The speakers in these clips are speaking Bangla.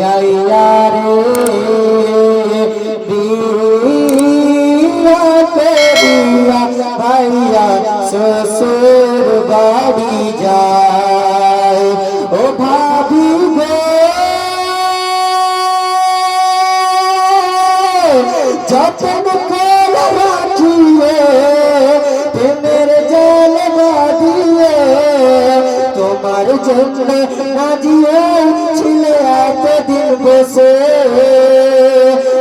যাইয়া রে বিয়া করিয়া ভাইয়া শ্বশুর বাড়ি যায়। ও ভাবি গো যতন রাখিয়ে জন্য নাজিয়ে ছিলে এতদিন বসে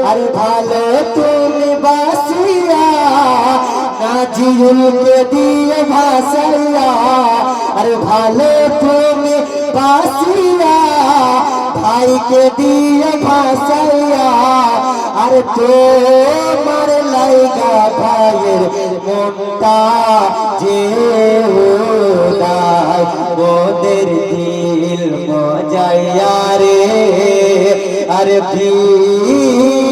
আর ভালো তুমি বাসিয়া নাজিউলকে দিয়ে ভাসাইয়া আর ভালো তুমি বাসিয়া ভাইকে দিয়ে ভাসাইয়া আর তোমার লাইগা ভাইয়ের মনটা যে বিয়া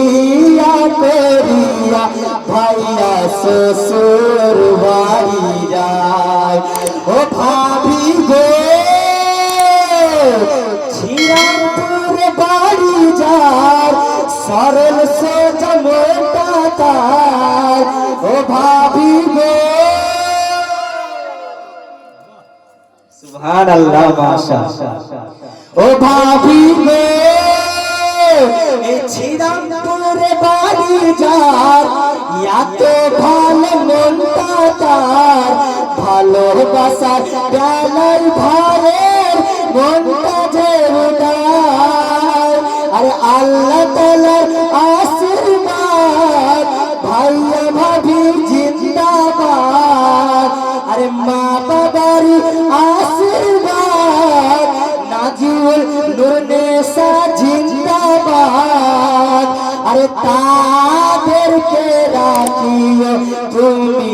করিয়া ভাইয়া শ্বশুর বাড়ি যায় ও ভাবি গো শ্রীরামপুর বাড়ি যার সরল সোজা মোটা তার ও ভাবি গো সুবহান আল্লাহ মাশা ও ভাবি গো শ্রীরামপুর বাড়ি যার এত ভালো মনটা তার। ভারের আরে তাদেরকে রাখিও তুমি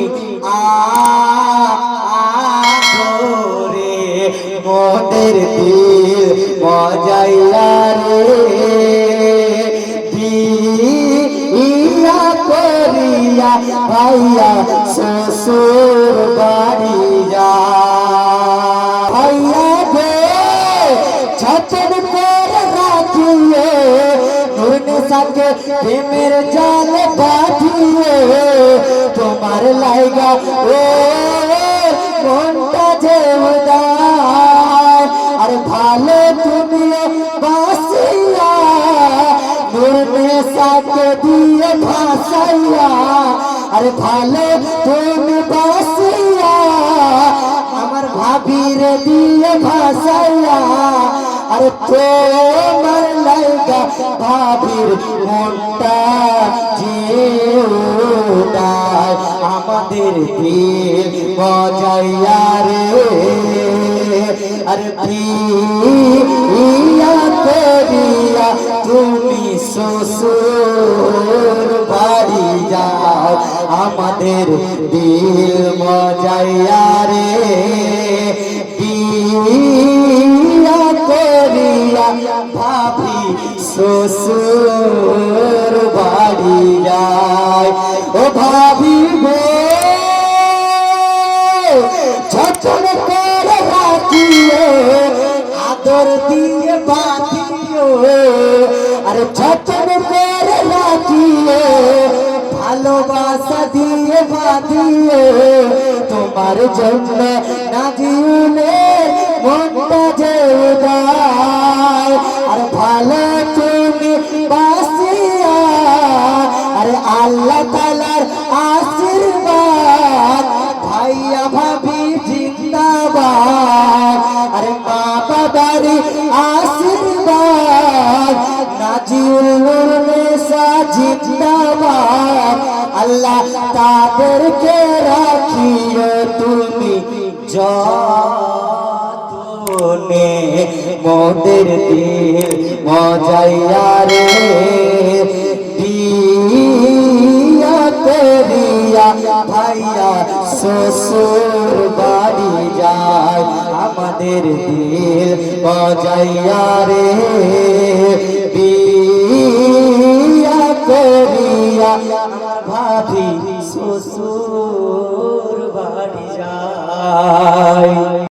আরে মোদের দিল মজাইয়া রে। বিয়া করিয়া ভাইয়া শ্বশুর বাড়ি নুরনে সাথে প্রেমের জাল বাঁধিয়ে তোমার লাইগা ও মনটা যে উদার আর ভালো তুমি বাসিয়া নুরনে সাথে দিয়ে ভাসাইয়া আর ভালো তুমি বাসিয়া আমার ভাবির দিয়ে ভাসাইয়া আর তোমার লাইগা ভাবির মনটা যে উদার আমাদের দিল বজাইয়া রে। আর প্রিয়া করিয়া তুমি শ্বশুর বাড়ি যাও। আমাদের দিল মজাইয়া রে। শ্বশুর বাড়ি যায়। ও ভাবি আদর দিয়ে বাঁধিও। আরে যতন করে ভালোবাসা দিয়ে বাঁধিও। তোমার জন্য নাজিউলে মনটা যে উদার। আর ভালো আল্লাহ তাদেরকে রাখিও তুমি যতনে মোদের দিল মজাইয়া রে করিয়া ভাইয়া শ্বশুর বাড়ি যায় আমাদের দিল মজাইয়া রে শ্বশুর বাড়ি যায়।